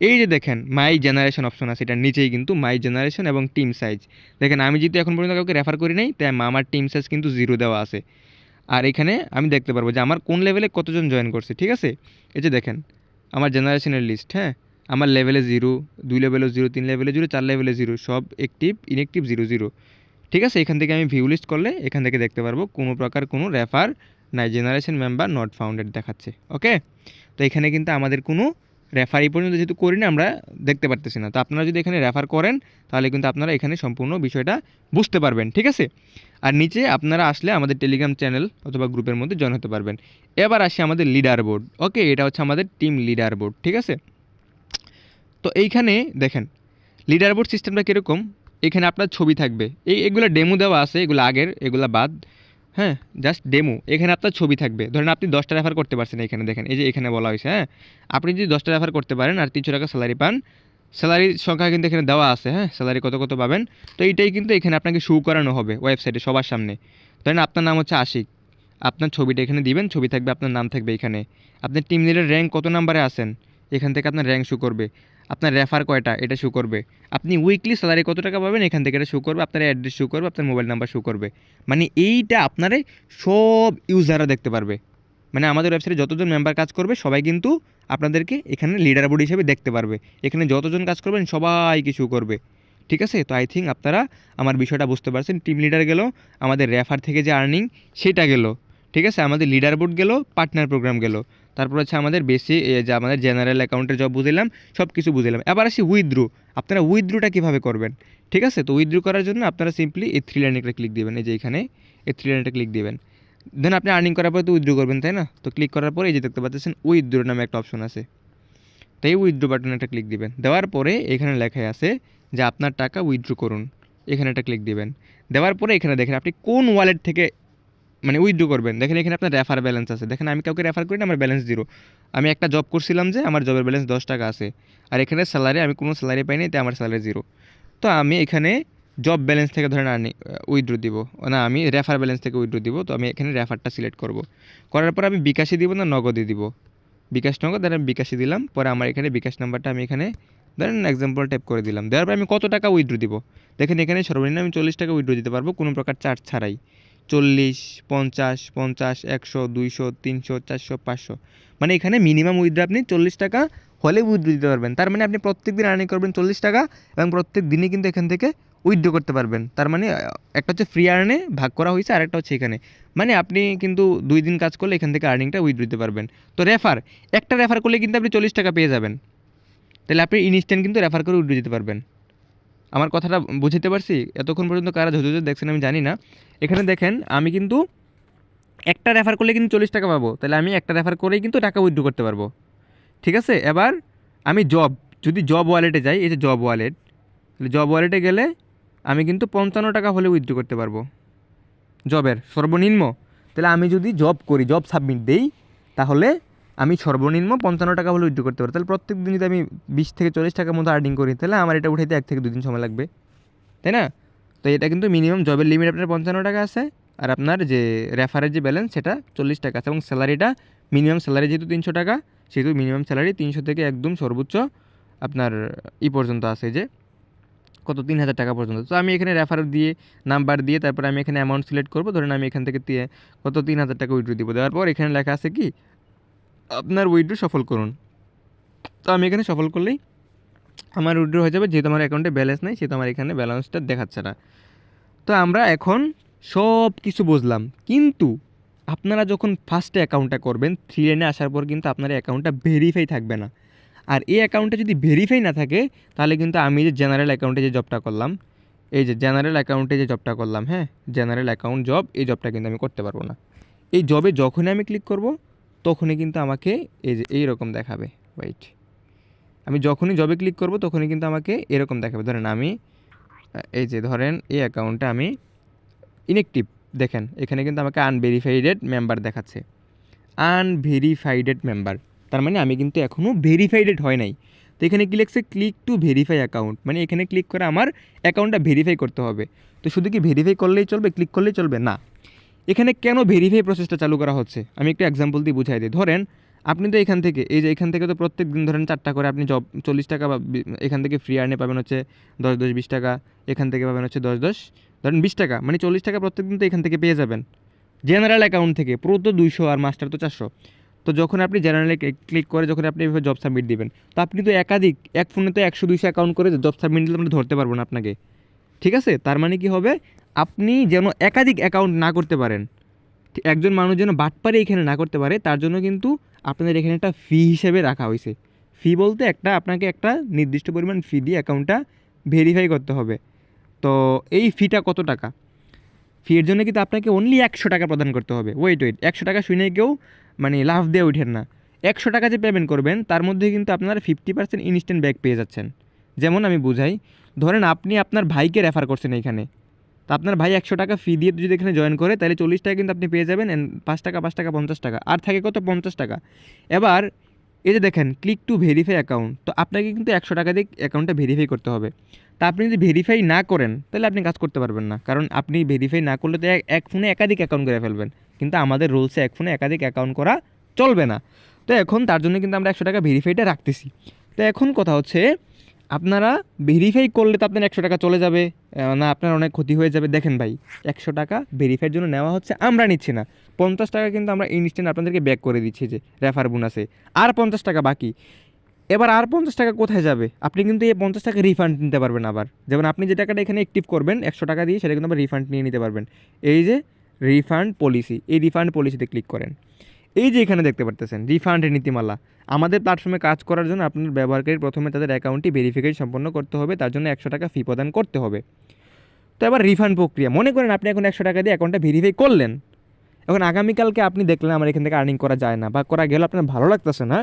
এই যে দেখেন মাই জেনারেশন অপশন আছে, এটার নিচেই কিন্তু মাই জেনারেশন এবং টিম সাইজ দেখেন, আমি যদি এখন পর্যন্ত কাউকে রেফার করি নাই, তাই আমার টিম সাইজ কিন্তু জিরো দেওয়া আছে। আর এখানে আমি দেখতে পারব যে আমার কোন লেভেলে কতজন জয়েন করছে, ঠিক আছে? এই যে দেখেন, আমার জেনারেশনের লিস্ট হ্যাঁ? আমার লেভেলে জিরো দুই লেভেলে জিরো তিন লেভেলে জিরো চার লেভেলে জিরো সব অ্যাক্টিভ ইনঅ্যাক্টিভ জিরো জিরো ঠিক আছে? এখান থেকে আমি ভিউ লিস্ট করলে এখান থেকে দেখতে পারব কোনো প্রকার কোনো রেফার নাই জেনারেশন মেম্বার নট ফাউন্ডেড দেখাচ্ছে ওকে তো এখানে কিন্তু আমাদের কোনো রেফার পর্যন্ত যেহেতু করি না, আমরা দেখতে পারতেছি না। তো আপনারা যদি এখানে রেফার করেন, তাহলে কিন্তু আপনারা এখানে সম্পূর্ণ বিষয়টা বুঝতে পারবেন, ঠিক আছে? আর নিচে আপনারা আসলে আমাদের টেলিগ্রাম চ্যানেল অথবা গ্রুপের মধ্যে জয়েন হতে পারবেন। এবার আসি আমাদের লিডার বোর্ড ওকে এটা হচ্ছে আমাদের টিম লিডার বোর্ড ঠিক আছে? তো এইখানে দেখেন লিডার বোর্ড সিস্টেমটা কীরকম? এখানে আপনার ছবি থাকবে। এই, এগুলো ডেমো দেওয়া আছে, এগুলো আগের, এগুলো বাদ। হ্যাঁ জাস্ট ডেমো এখানে আপনার ছবি থাকবে। ধরেন আপনি দশটা রেফার করতে পারছেন এখানে, দেখেন, এই যে এখানে বলা হয়েছে হ্যাঁ? আপনি যদি দশটা রেফার করতে পারেন আর তিনশো টাকা স্যালারি পান স্যালারির সংখ্যা কিন্তু এখানে দেওয়া আছে হ্যাঁ? স্যালারি কত কত পাবেন? তো এইটাই কিন্তু এখানে আপনাকে শু করানো হবে ওয়েবসাইটে সবার সামনে। ধরেন আপনার নাম হচ্ছে আশিক। আপনার ছবিটা এখানে দিবেন, ছবি থাকবে আপনার নাম থাকবে এখানে। আপনি টিম লিডার র্যাঙ্ক কত নাম্বারে আছেন? এখান থেকে আপনার র্যাঙ্ক শু করবে। আপনার রেফার কয়টা, এটা শো করবে। আপনি উইকলি স্যালারি কত টাকা পাবেন, এখান থেকে এটা শো করবে, আপনার অ্যাড্রেস শো করবে, আপনার মোবাইল নাম্বার শো করবে। মানে এইটা আপনারে সব ইউজাররা দেখতে পারবে। মানে আমাদের ওয়েবসাইটে যতজন মেম্বার কাজ করবে, সবাই কিন্তু আপনাদেরকে এখানে লিডার বোর্ড হিসেবে দেখতে পারবে। এখানে যতজন কাজ করবেন সবাই কিছু করবে। ঠিক আছে? তো আই থিঙ্ক আপনারা আমার বিষয়টা বুঝতে পারছেন। টিম লিডার গেল, আমাদের রেফার থেকে যে আর্নিং সেটা গেল। ঠিক আছে? আমাদের লিডার বোর্ড গেল পার্টনার প্রোগ্রাম গেল। তারপর হচ্ছে আমাদের বেশি যে আমাদের জেনারেল অ্যাকাউন্টের জব বুঝলাম সব কিছু বুঝলাম এবার আসি উইথড্রু আপনারা উইথড্রুটা কীভাবে করবেন? ঠিক আছে? তো উইথড্রু করার জন্য আপনারা সিম্পলি এই থ্রি লাইনটা ক্লিক দেবেন। এই যে এখানে, এই থ্রি লাইনটা ক্লিক দেবেন। দেন আপনি আর্নিং করার পরে তো উইথড্রু করবেন, তাই না? তো ক্লিক করার পরে এই যে দেখতে পাচ্ছেন উইথড্রু নামে একটা অপশন আছে। তো এই উইথড্রু বাটনে একটা ক্লিক দিবেন। দেওয়ার পরে এখানে লেখায় আছে যে আপনার টাকা উইথড্রু করুন। এখানে একটা ক্লিক দিবেন। দেওয়ার পরে এখানে দেখেন, আপনি কোন ওয়ালেট থেকে মানে উইথড্রু করবেন। দেখেন এখানে আপনার রেফার ব্যালেন্স আছে। দেখেন আমি কাউকে রেফার করি না, আমার ব্যালেন্স জিরো আমি একটা জব করছিলাম যে, আমার জবের ব্যালেন্স দশ টাকা আছে। আর এখানে স্যালারি আমি কোনো স্যালারি পাইনি তাই আমার স্যালারি জিরো তো আমি এখানে জব ব্যালেন্স থেকে ধরেন আর্নি উইথড্রু দিব। না, আমি রেফার ব্যালেন্স থেকে উইথড্রু দিব, তো আমি এখানে রেফারটা সিলেক্ট করব। করার পর আমি বিকাশে দিব না নগদে দিব। বিকাশ নগদ ধরেন আমি বিকাশে দিলাম। পরে আমার এখানে বিকাশ নাম্বারটা আমি এখানে ধরেন এক্সাম্পল টাইপ করে দিলাম। দেওয়ার পর আমি কত টাকা উইথড্রু দিব? দেখেন এখানে সর্বনিম্ন আমি চল্লিশ টাকা উইথড্রু দিতে পারব, কোনো প্রকার চার্জ ছাড়াই। চল্লিশ, পঞ্চাশ পঞ্চাশ, একশো, দুইশো, তিনশো, চারশো, পাঁচশো। মানে এখানে মিনিমাম উইথড্র আপনি চল্লিশ টাকা হলে উইথড্র দিতে পারবেন। তার মানে আপনি প্রত্যেক দিন আর্নিং করবেন চল্লিশ টাকা এবং প্রত্যেক দিনই কিন্তু এখান থেকে উইথড্র করতে পারবেন। তার মানে একটা হচ্ছে ফ্রি আর্নে ভাগ করা হয়েছে আর একটা হচ্ছে এখানে। মানে আপনি কিন্তু দুই দিন কাজ করলে এখান থেকে আর্নিংটা উইথড্র দিতে পারবেন। তো রেফার একটা রেফার করলে কিন্তু আপনি চল্লিশ টাকা পেয়ে যাবেন। তাহলে আপনি ইনস্ট্যান্ট কিন্তু রেফার করে উইথড্র দিতে পারবেন। আমার কথাটা বুঝতে পারছি? এতক্ষণ পর্যন্ত কারা ধৈর্য ধরে দেখছেন আমি জানি না। এখানে দেখেন, আমি কিন্তু একটা রেফার করলে কিন্তু চল্লিশ টাকা পাবো। তাহলে আমি একটা রেফার করেই কিন্তু টাকা উইথড্র করতে পারব। ঠিক আছে? এবার আমি জব যদি জব ওয়ালেটে যাই, এই যে জব ওয়ালেট তাহলে জব ওয়ালেটে গেলে আমি কিন্তু পঞ্চান্ন টাকা হলে উইথড্র করতে পারব। জবের সর্বনিম্ন। তাহলে আমি যদি জব করি জব সাবমিট দেই, তাহলে আমি সর্বনিম্ন পঞ্চান্ন টাকা হলে উইথড্র করতে পারব। তাহলে প্রত্যেক দিন যদি আমি বিশ থেকে চল্লিশ টাকার মতো আর্নিং করি, তাহলে আমার এটা উঠাইতে এক থেকে দুদিন সময় লাগবে। তাই না? তো এটা কিন্তু মিনিমাম জবের লিমিট আপনার পঞ্চান্ন টাকা আছে, আর আপনার যে রেফারের যে ব্যালেন্স সেটা চল্লিশ টাকা আছে, এবং স্যালারিটা মিনিমাম স্যালারি যেহেতু তিনশো টাকা, সেহেতু মিনিমাম স্যালারি তিনশো থেকে একদম সর্বোচ্চ আপনার ই পর্যন্ত আছে যে কত তিন হাজার টাকা পর্যন্ত। তো আমি এখানে রেফার দিয়ে নাম্বার দিয়ে তারপরে আমি এখানে অ্যামাউন্ট সিলেক্ট করব, ধরেন আমি এখান থেকে কত তিন হাজার টাকা উইড্রো দিব। দেওয়ার পর এখানে লেখা আছে কি আপনার উইড্রো সফল করুন। তো আমি এখানে সফল করলেই আমার উইড্রো হয়ে যাবে, যেহেতু আমার অ্যাকাউন্টে ব্যালেন্স নেই, সেহেতু আমার এখানে ব্যালেন্সটা দেখাচ্ছে না। তো আমরা এখন সব কিছু বুঝলাম। কিন্তু আপনারা যখন ফার্স্টে অ্যাকাউন্টটা করবেন থ্রি লাইনে আসার পর কিন্তু আপনার অ্যাকাউন্টটা ভেরিফাই থাকবে না। আর এই অ্যাকাউন্টটা যদি ভেরিফাই না থাকে, তাহলে কিন্তু আমি যে জেনারেল অ্যাকাউন্টে যে জবটা করলাম, এই যে জেনারেল অ্যাকাউন্টে যে জবটা করলাম হ্যাঁ? জেনারেল অ্যাকাউন্ট জব এই জবটা কিন্তু আমি করতে পারব না। এই জবে যখনই আমি ক্লিক করব তখনই কিন্তু আমাকে এই যে, এইরকম দেখাবে। ওয়েট আমি যখনই জবে ক্লিক করব, তখনই কিন্তু আমাকে এরকম দেখাবে। ধরেন আমি এই যে ধরেন এই অ্যাকাউন্টটা আমি ইনএক্টিভ দেখেন, এখানে কিন্তু আমাকে আনভেরিফাইডেড মেম্বার দেখাচ্ছে। আনভেরিফাইডেড মেম্বার তার মানে আমি কিন্তু এখনও ভেরিফাইডেড হয় নাই। তো এখানে কি লিখছে? ক্লিক টু ভেরিফাই অ্যাকাউন্ট মানে এখানে ক্লিক করে আমার অ্যাকাউন্টটা ভেরিফাই করতে হবে। তো শুধু কি ভেরিফাই করলেই চলবে ক্লিক করলেই চলবে? না। এখানে কেন ভেরিফাই প্রসেসটা চালু করা হচ্ছে? আমি একটু এক্সাম্পল দিয়ে বুঝাই দিই। ধরেন, আপনি তো এখান থেকে, এই যে এখান থেকে তো প্রত্যেক দিন ধরেন চারটা করে আপনি জব চল্লিশ টাকা বা এখান থেকে ফ্রি আর্নে পাবেন হচ্ছে দশ দশ বিশ টাকা, এখান থেকে পাবেন হচ্ছে দশ দশ, ধরেন বিশ টাকা মানে চল্লিশ টাকা প্রত্যেক দিন তো এখান থেকে পেয়ে যাবেন। জেনারেল অ্যাকাউন্ট থেকে, পুরো তো দুইশো আর মাস্টার তো চারশো। তো যখন আপনি জেনারেলে ক্লিক করে যখন আপনি এভাবে জব সাবমিট দিবেন, তো আপনি তো একাধিক, এক ফোনে তো একশো, দুইশো অ্যাকাউন্ট করে জব সাবমিট দিলে আমরা ধরতে পারব না আপনাকে। ঠিক আছে? তার মানে কি হবে? আপনি যেন একাধিক অ্যাকাউন্ট না করতে পারেন। একজন মানুষ যেন বাটপারে এখানে না করতে পারে, তার জন্য কিন্তু আপনাদের এখানে একটা ফি হিসেবে রাখা হয়েছে। ফি বলতে একটা আপনাকে একটা নির্দিষ্ট পরিমাণ ফি দিয়ে অ্যাকাউন্টটা ভেরিফাই করতে হবে। তো এই ফিটা কত টাকা? ফির জন্য কিন্তু আপনাকে অনলি একশো টাকা প্রদান করতে হবে। ওয়েট ওয়েট একশো টাকা শুনে কেউ মানে লাভ দিয়ে উঠেন না। একশো টাকা যে পেমেন্ট করবেন, তার মধ্যে কিন্তু আপনারা ফিফটি পার্সেন্ট ইনস্ট্যান্ট ব্যাক পেয়ে যাচ্ছেন। যেমন আমি বুঝাই, ধরেন আপনি আপনার ভাইকে রেফার করছেন এইখানে। তো আপনার ভাই একশো টাকা ফি দিয়ে যদি এখানে জয়েন করে, তাহলে চল্লিশ টাকা কিন্তু আপনি পেয়ে যাবেন পাঁচ টাকা পাঁচ টাকা, পঞ্চাশ টাকা। আর থাকে কত? পঞ্চাশ টাকা। এবার, এই যে দেখেন ক্লিক টু ভেরিফাই অ্যাকাউন্ট তো আপনাকে কিন্তু একশো টাকা দিয়ে অ্যাকাউন্টটা ভেরিফাই করতে হবে। তা আপনি যদি ভেরিফাই না করেন, তাহলে আপনি কাজ করতে পারবেন না। কারণ আপনি ভেরিফাই না করলে তো এক ফোনে একাধিক অ্যাকাউন্ট করে ফেলবেন। কিন্তু আমাদের রুলসে এক ফোনে একাধিক অ্যাকাউন্ট করা চলবে না। তো এখন তার জন্য কিন্তু আমরা একশো টাকা ভেরিফাইটা রাখতেছি। তো এখন কথা হচ্ছে আপনারা ভেরিফাই করলে তো আপনার একশো টাকা চলে যাবে। না, আপনার অনেক ক্ষতি হয়ে যাবে। দেখেন ভাই, একশো টাকা ভেরিফাইয়ের জন্য নেওয়া হচ্ছে, আমরা নিচ্ছি না। পঞ্চাশ টাকা কিন্তু আমরা ইনস্ট্যান্ট আপনাদেরকে ব্যাক করে দিচ্ছি যে রেফার বোনাসে আর পঞ্চাশ টাকা বাকি। এবার আর পঞ্চাশ টাকা কোথায় যাবে? আপনি কিন্তু এই পঞ্চাশ টাকা রিফান্ড নিতে পারবেন আবার। যেমন আপনি যে টাকাটা এখানে অ্যাক্টিভ করবেন, একশো টাকা দিয়ে সেটা কিন্তু আবার রিফান্ড নিয়ে নিতে পারবেন। এই যে রিফান্ড পলিসি এই রিফান্ড পলিসিতে ক্লিক করেন। এই যে এখানে দেখতে পারতেছেন রিফান্ড নীতিমালা। আমাদের প্ল্যাটফর্মে কাজ করার জন্য আপনার ব্যবহারকারী প্রথমে তাদের অ্যাকাউন্টটি ভেরিফিকেশন সম্পন্ন করতে হবে, তার জন্য একশো টাকা ফি প্রদান করতে হবে। তো এবার রিফান্ড প্রক্রিয়া, মনে করেন আপনি এখন একশো টাকা দিয়ে অ্যাকাউন্টটা ভেরিফাই করলেন। এখন আগামীকালকে আপনি দেখলেন আমার এখান থেকে আর্নিং করা যায় না, বা করা গেলে আপনার ভালো লাগতেছে না।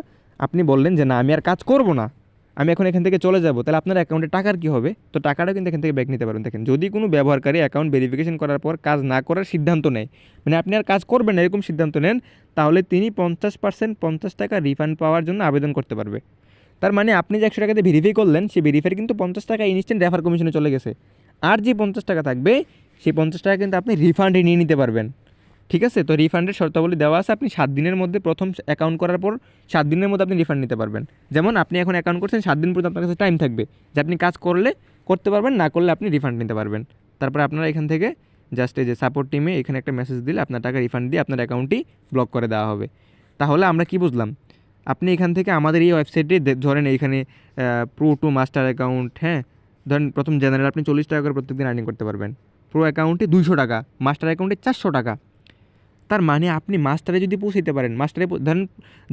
আপনি বললেন যে, না, আমি আর কাজ করব না। আমি এখন এখান থেকে চলে যাব, তাহলে আপনার অ্যাকাউন্টে টাকার কী হবে? তো টাকাটা কিন্তু এখান থেকে ব্যাক নিতে পারবেন। দেখেন, যদি কোনো ব্যবহারকারী অ্যাকাউন্ট ভেরিফিকেশন করার পর কাজ না করার সিদ্ধান্ত নেয় মানে আপনি আর কাজ করবেন না এরকম সিদ্ধান্ত নেন, তাহলে তিনি পঞ্চাশ পার্সেন্ট পঞ্চাশ টাকা রিফান্ড পাওয়ার জন্য আবেদন করতে পারবে। তার মানে আপনি যে একশো টাকাতে ভেরিফাই করলেন, সেই ভেরিফাই কিন্তু পঞ্চাশ টাকা ইনস্ট্যান্ট রেফার কমিশনে চলে গেছে। আর যে পঞ্চাশ টাকা থাকবে, সেই পঞ্চাশ টাকা কিন্তু আপনি রিফান্ডে নিয়ে নিতে পারবেন। ঠিক আছে? তো রিফান্ডের শর্তাবলী দেওয়া আছে, আপনি সাত দিনের মধ্যে প্রথম অ্যাকাউন্ট করার পর সাত দিনের মধ্যে আপনি রিফান্ড নিতে পারবেন। যেমন আপনি এখন অ্যাকাউন্ট করছেন, সাত দিন পর্যন্ত আপনার কাছে টাইম থাকবে। যে আপনি কাজ করলে, করতে পারবেন, না করলে আপনি রিফান্ড নিতে পারবেন। তারপরে আপনারা এখান থেকে জাস্ট এই যে সাপোর্ট টিমে এখানে একটা মেসেজ দিলে আপনার টাকা রিফান্ড দিয়ে আপনার অ্যাকাউন্টটি ব্লক করে দেওয়া হবে। তাহলে আমরা কি বুঝলাম? আপনি এখান থেকে আমাদের এই ওয়েবসাইটে ধরেন এইখানে প্রো টু মাস্টার অ্যাকাউন্ট হ্যাঁ? ধরেন প্রথম জেনারেল আপনি চল্লিশ টাকা করে প্রত্যেকদিন আর্নিং করতে পারবেন। প্রো অ্যাকাউন্টে দুইশো টাকা মাস্টার অ্যাকাউন্টে চারশো টাকা। তার মানে আপনি মাস্টারে যদি পৌঁছাতে পারেন, মাস্টারে ধরেন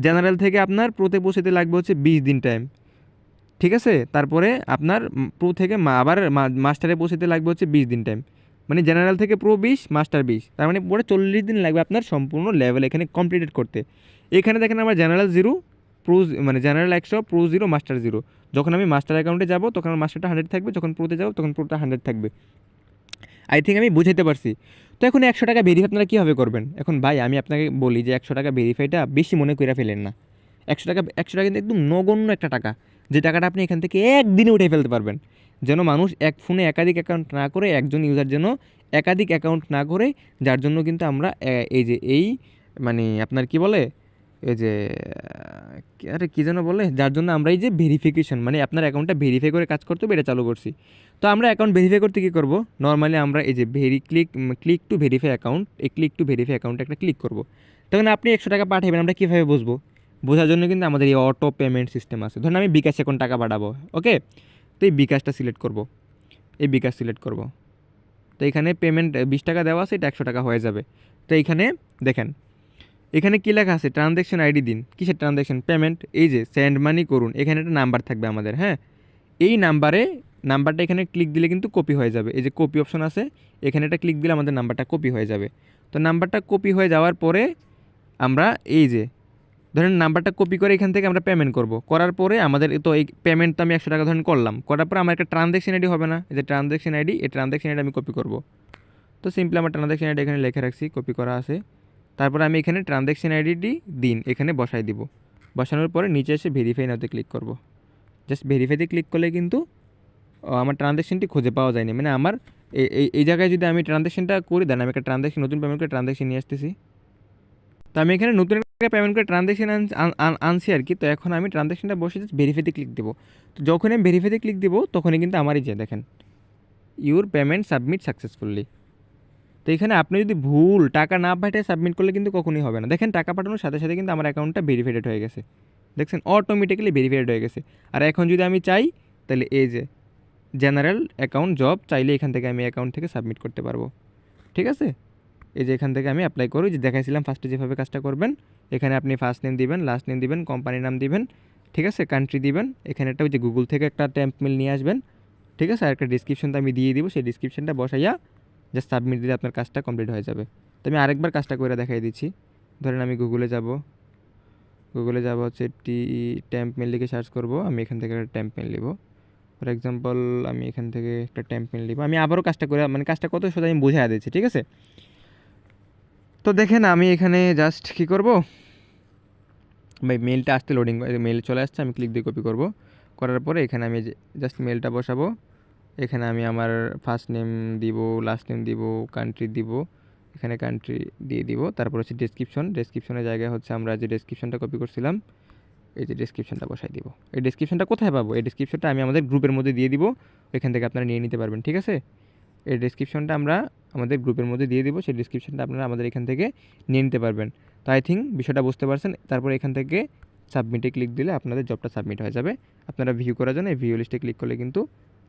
জেনারেল থেকে আপনার প্রোতে পৌঁছাতে লাগবে হচ্ছে বিশ দিন টাইম ঠিক আছে? তারপরে আপনার প্রো থেকে আবার মাস্টারে পৌঁছাতে লাগবে হচ্ছে বিশ দিন টাইম মানে জেনারেল থেকে প্রো বিশ, মাস্টার বিশ, তার মানে পুরো চল্লিশ দিন লাগবে আপনার সম্পূর্ণ লেভেল এখানে কমপ্লিটেড করতে। এখানে দেখেন আমার জেনারেল জিরো প্রো মানে জেনারেল একশো, প্রো জিরো মাস্টার জিরো যখন আমি মাস্টার অ্যাকাউন্টে যাব, তখন আমার মাস্টারটা হান্ড্রেড থাকবে, যখন প্রোতে যাব, তখন প্রোটা হান্ড্রেড থাকবে। আই থিঙ্ক আমি বুঝাইতে পারছি। তো এখন একশো টাকা ভেরিফাই আপনারা কীভাবে করবেন? এখন ভাই, আমি আপনাকে বলি যে একশো টাকা ভেরিফাইটা বেশি মনে করে ফেলেন না। একশো টাকা একশো টাকা কিন্তু একদম নগণ্য একটা টাকা। যে টাকাটা আপনি এখান থেকে একদিনে উঠে ফেলতে পারবেন। যেন মানুষ এক ফোনে একাধিক অ্যাকাউন্ট না করে, একজন ইউজার যেন একাধিক অ্যাকাউন্ট না করে, যার জন্য কিন্তু আমরা এই যে এই মানে আপনার কি বলে? এই যে, আরে কী যেন বলে? যার জন্য আমরা এই যে ভেরিফিকেশন মানে আপনার অ্যাকাউন্টটা ভেরিফাই করে কাজ করতে হবে, এটা চালু করছি। তো আমরা অ্যাকাউন্ট ভেরিফাই করতে কী করব? নর্মালি আমরা এই যে very click click to verify account এই ক্লিক টু ভেরিফাই অ্যাকাউন্টে একটা ক্লিক করব। তখন আপনি একশো টাকা পাঠাবেন আমরা কীভাবে বুঝব? বোঝার জন্য কিন্তু আমাদের এই অটো পেমেন্ট সিস্টেম আছে। ধরুন আমি বিকাশ এখন টাকা পাঠাবো ওকে তো এই বিকাশটা সিলেক্ট করব। এই বিকাশ সিলেক্ট করব। তো এখানে পেমেন্ট বিশ টাকা দেওয়া আছে, এটা একশো টাকা হয়ে যাবে। তো এইখানে দেখেন, এখানে কী লেখা আছে? ট্রানজ্যাকশন আইডি দিন। কিসের ট্রানজ্যাকশন পেমেন্ট এই যে সেন্ড মানি করুন। এখানে একটা নাম্বার থাকবে আমাদের হ্যাঁ? এই নাম্বারে নাম্বারটা এখানে ক্লিক দিলে কিন্তু কপি হয়ে যাবে। এই যে কপি অপশন আছে, এখানে একটা ক্লিক দিলে আমাদের নাম্বারটা কপি হয়ে যাবে। তো নাম্বারটা কপি হয়ে যাওয়ার পরে আমরা এই যে, ধরেন নাম্বারটা কপি করে এখান থেকে আমরা পেমেন্ট করব। করার পরে আমাদের তো এই পেমেন্ট তো আমি একশো টাকা ধরেন করলাম। করার পরে আমার একটা ট্রানজ্যাকশন আইডি হবে না। যে ট্রানজ্যাকশন আইডি এই ট্রানজ্যাকশন আইডি আমি কপি করব। তো সিম্পলি আমার ট্রানজ্যাকশন আইডি এখানে লিখে রাখছি কপি করা আছে। তারপরে আমি এখানে ট্রানজ্যাকশন আইডিটি দিন, এখানে বসাই দিব। বসানোর পরে নিচে এসে ভেরিফাই নাওতে ক্লিক করব। জাস্ট ভেরিফাইতে ক্লিক করলে কিন্তু আমার ট্রানজ্যাকশনটি খুঁজে পাওয়া যায়নি। মানে আমার এই- এই জায়গায় যদি আমি ট্রানজ্যাকশনটা করি দেন আমি একটা ট্রানজ্যাকশন নতুন পেমেন্ট করে ট্রানজ্যাকশন নিয়ে আসতেছি। তো আমি এখানে নতুন একটা পেমেন্ট করে ট্রানজ্যাকশন আনছি আর কি। তো এখন আমি ট্রানজ্যাকশনটা বসে জাস্ট ভেরিফাইতে ক্লিক দেবো। তো যখন আমি ভেরিফাইতে ক্লিক দেবো, তখনই কিন্তু আমারই যে দেখেন। ইউর পেমেন্ট সাবমিট সাকসেসফুলি তো এখানে আপনি যদি ভুল টাকা না পাঠিয়ে সাবমিট করলে কিন্তু কখনোই হবে না। দেখেন টাকা পাঠানোর সাথে সাথে কিন্তু আমার অ্যাকাউন্টটা ভেরিফাইড হয়ে গেছে। দেখছেন অটোমেটিক্যালি ভেরিফাইড হয়ে গেছে। আর এখন যদি আমি চাই, তাহলে এই যে জেনারেল অ্যাকাউন্ট জব চাইলে এখান থেকে আমি অ্যাকাউন্ট থেকে সাবমিট করতে পারব। ঠিক আছে? এই যে এখান থেকে আমি অ্যাপ্লাই করি যে দেখাইছিলাম ফার্স্টে যেভাবে কাজটা করবেন, এখানে আপনি ফার্স্ট নেম দিবেন লাস্ট নেম দিবেন কোম্পানির নাম দিবেন, ঠিক আছে? কান্ট্রি দিবেন, এখানে একটা ওই যে গুগল থেকে একটা ট্যাম্প মেল নিয়ে আসবেন, ঠিক আছে? আর একটা ডিসক্রিপশনটা আমি দিয়ে দিব, সেই ডিসক্রিপশনটা বসাইয়া জাস্ট সাবমিট দিলে আপনার কাজটা কমপ্লিট হয়ে যাবে। তো আমি আরেকবার কাজটা করে দেখাই দিচ্ছি। ধরেন আমি গুগলে যাব। গুগলে যাব হচ্ছে টি ট্যাম্প মেল লিখে সার্চ করব, আমি এখান থেকে একটা ট্যাম্প মেল নিব। ফর এক্সাম্পল আমি এখান থেকে একটা ট্যাম্প মেল নিব। আমি আবারও কাজটা করে মানে কাজটা কত সোজা আমি বোঝাই দিচ্ছি, ঠিক আছে? তো দেখেন আমি এখানে জাস্ট কী করব? ভাই মেলটা আসতে লোডিং মেল চলে আসছে, আমি ক্লিক দিয়ে কপি করব। করার পরে এখানে আমি জাস্ট মেলটা বসাবো। এখানে আমি আমার ফার্স্ট নেম দিব লাস্ট নেম দিব কান্ট্রি দিব। এখানে কান্ট্রি দিয়ে দিব। তারপর হচ্ছে ডেসক্রিপশন ডেসক্রিপশনের জায়গায় হচ্ছে আমরা যে ডেসক্রিপশনটা কপি করছিলাম এই যে ডেসক্রিপশনটা বসাই দিব। এই ডেসক্রিপশনটা কোথায় পাবো? এই ডেসক্রিপশনটা আমি আমাদের গ্রুপের মধ্যে দিয়ে দিব। এখান থেকে আপনারা নিয়ে নিতে পারবেন, ঠিক আছে? এই ডেসক্রিপশনটা আমরা আমাদের গ্রুপের মধ্যে দিয়ে দিব। সেই ডেসক্রিপশনটা আপনারা আমাদের এখান থেকে নিয়ে নিতে পারবেন। তো আই থিঙ্ক বিষয়টা বুঝতে পারছেন। তারপর এখান থেকে সাবমিটে ক্লিক দিলে আপনাদের জবটা সাবমিট হয়ে যাবে। আপনারা ভিউ করার জন্য এই ভিউ লিস্টে ক্লিক করলে কিন্তু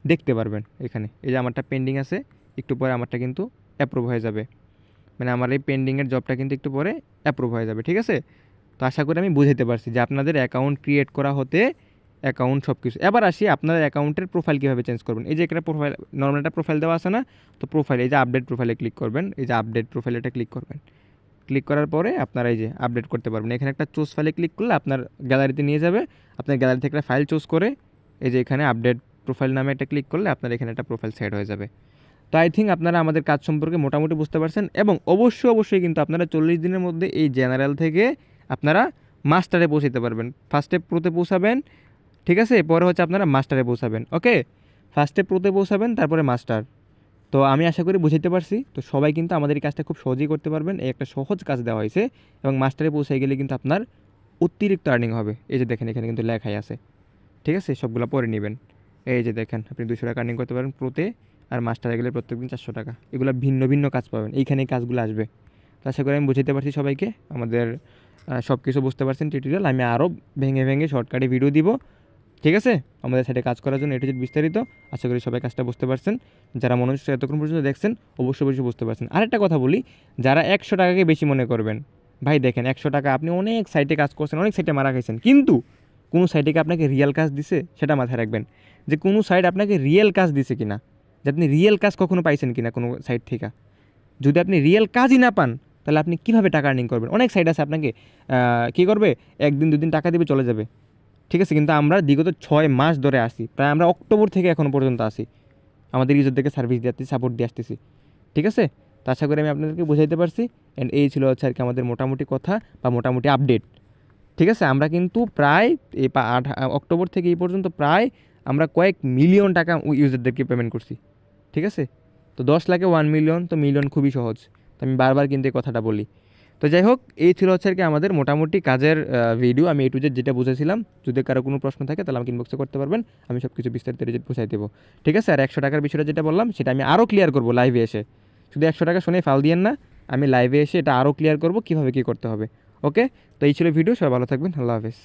দেখতে পারবেন এখানে। এই যে আমারটা পেন্ডিং আছে, একটু পরে আমারটা কিন্তু অ্যাপ্রুভ হয়ে যাবে। মানে আমার এই পেন্ডিংয়ের জবটা কিন্তু একটু পরে অ্যাপ্রুভ হয়ে যাবে, ঠিক আছে? তো আশা করি আমি বুঝাতে পারছি যে আপনাদের অ্যাকাউন্ট ক্রিয়েট করা হতে অ্যাকাউন্ট সব কিছু এবার আসি আপনাদের অ্যাকাউন্টের প্রোফাইল কীভাবে চেঞ্জ করবেন। এই যে একটা প্রোফাইল নর্মাল একটা প্রোফাইল দেওয়া আছে না? তো প্রোফাইল এই যে আপডেট প্রোফাইলে ক্লিক করবেন। এই যে আপডেট প্রোফাইল এটা ক্লিক করবেন। ক্লিক করার পরে আপনারা এই যে আপডেট করতে পারবেন। এখানে একটা চুজ ফাইলে ক্লিক করলে আপনার গ্যালারিতে নিয়ে যাবে। আপনার গ্যালারি থেকে একটা ফাইল চুজ করে এই যে এখানে আপডেট প্রোফাইল নামে একটা ক্লিক করলে আপনার এখানে একটা প্রোফাইল সেট হয়ে যাবে। তো আই থিঙ্ক আপনারা আমাদের কাজ সম্পর্কে মোটামুটি বুঝতে পারছেন এবং অবশ্যই অবশ্যই কিন্তু আপনারা চল্লিশ দিনের মধ্যে এই জেনারেল থেকে আপনারা মাস্টারে পৌঁছাতে পারবেন। ফার্স্টে প্রোতে পৌঁছাবেন, ঠিক আছে? পরে হচ্ছে আপনারা মাস্টারে পৌঁছাবেন, ওকে? ফার্স্টে প্রোতে পৌঁছাবেন, তারপরে মাস্টার। তো আমি আশা করি বুঝাইতে পারছি। তো সবাই কিন্তু আমাদের এই কাজটা খুব সহজেই করতে পারবেন। এই একটা সহজ কাজ দেওয়া হয়েছে এবং মাস্টারে পৌঁছে গেলে কিন্তু আপনার অতিরিক্ত আর্নিং হবে। এই যে দেখেন, এখানে কিন্তু লেখাই আছে। ঠিক আছে? সবগুলো পরে নেবেন। এই যে দেখেন, আপনি দুশো টাকা আর্নিং করতে পারেন প্রোতে আর মাস্টারে গেলে প্রত্যেকদিন চারশো টাকা। এগুলো ভিন্ন ভিন্ন কাজ পাবেন। এইখানে কাজগুলো আসবে। তো আশা করি আমি বুঝাতে পারছি সবাইকে। আমাদের সব কিছু বুঝতে পারছেন টিউটোরিয়াল আমি আরও ভেঙে ভেঙে শর্টকাটে ভিডিও দিব। ঠিক আছে? আমাদের সাথে কাজ করার জন্য এটা যদি বিস্তারিত। আশা করি সবাই কাজটা বুঝতে পারছেন। যারা মনোযোগ সহকারে এতক্ষণ পর্যন্ত দেখছেন, অবশ্যই অবশ্যই বুঝতে পারছেন। আরেকটা কথা বলি, যারা একশো টাকাকে বেশি মনে করবেন, ভাই দেখেন একশো টাকা আপনি অনেক সাইটে কাজ করছেন, অনেক সাইটে মারা খাইছেন, কিন্তু কোনো সাইটে আপনাকে রিয়েল কাজ দিছে? সেটা মাথায় রাখবেন। যে কোনো সাইট আপনাকে রিয়েল কাজ দিছে কিনা, যে আপনি রিয়েল কাজ কখনো পাইছেন কিনা কোনো সাইট থেকে। যদি আপনি রিয়েল কাজই না পান তাহলে আপনি কীভাবে টাকা আর্নিং করবেন? অনেক সাইট আছে আপনাকে কী করবে? একদিন, দুদিন টাকা দিবে, চলে যাবে। ঠিক আছে? কিন্তু আমরা বিগত ছয় মাস ধরে আসি প্রায় আমরা অক্টোবর থেকে এখনও পর্যন্ত আসি আমাদের ইউজারদেরকে সার্ভিস দিয়ে সাপোর্ট দিয়ে আসতেছি। ঠিক আছে? তো আশা করি আমি আপনাদেরকে বুঝাইতে পারছি। অ্যান্ড এই ছিল হচ্ছে আর কি আমাদের মোটামুটি কথা বা মোটামুটি আপডেট ঠিক আছে? আমরা কিন্তু প্রায় এই আট, অক্টোবর থেকে এই পর্যন্ত প্রায় আমরা কয়েক মিলিয়ন টাকা ইউজারদেরকে পেমেন্ট করছি। ঠিক আছে? তো দশ লাখে ওয়ান মিলিয়ন তো মিলিয়ন খুবই সহজ। তো আমি বারবার কিন্তু এই কথাটা বলি। তো যাই হোক, এই ছিল হচ্ছে আর কি আমাদের মোটামুটি কাজের ভিডিও আমি এ টু জেড যেটা বুঝেছিলাম, যদি কারও কোনো প্রশ্ন থাকে তাহলে আমাকে ইনবক্সে করতে পারবেন, আমি সব কিছু বিস্তারিত রিজেক্ট বুঝাই দেবো। ঠিক আছে? আর একশো টাকার বিষয়টা যেটা বললাম, সেটা আমি আরও ক্লিয়ার করব লাইভে এসে। শুধু একশো টাকা শুনে ফাল দিয়েন না, আমি লাইভে এসে এটা আরও ক্লিয়ার করব কীভাবে কী করতে হবে। ওকে তো এই ছিল ভিডিও সবাই ভালো থাকবেন, আল্লাহ হাফেজ।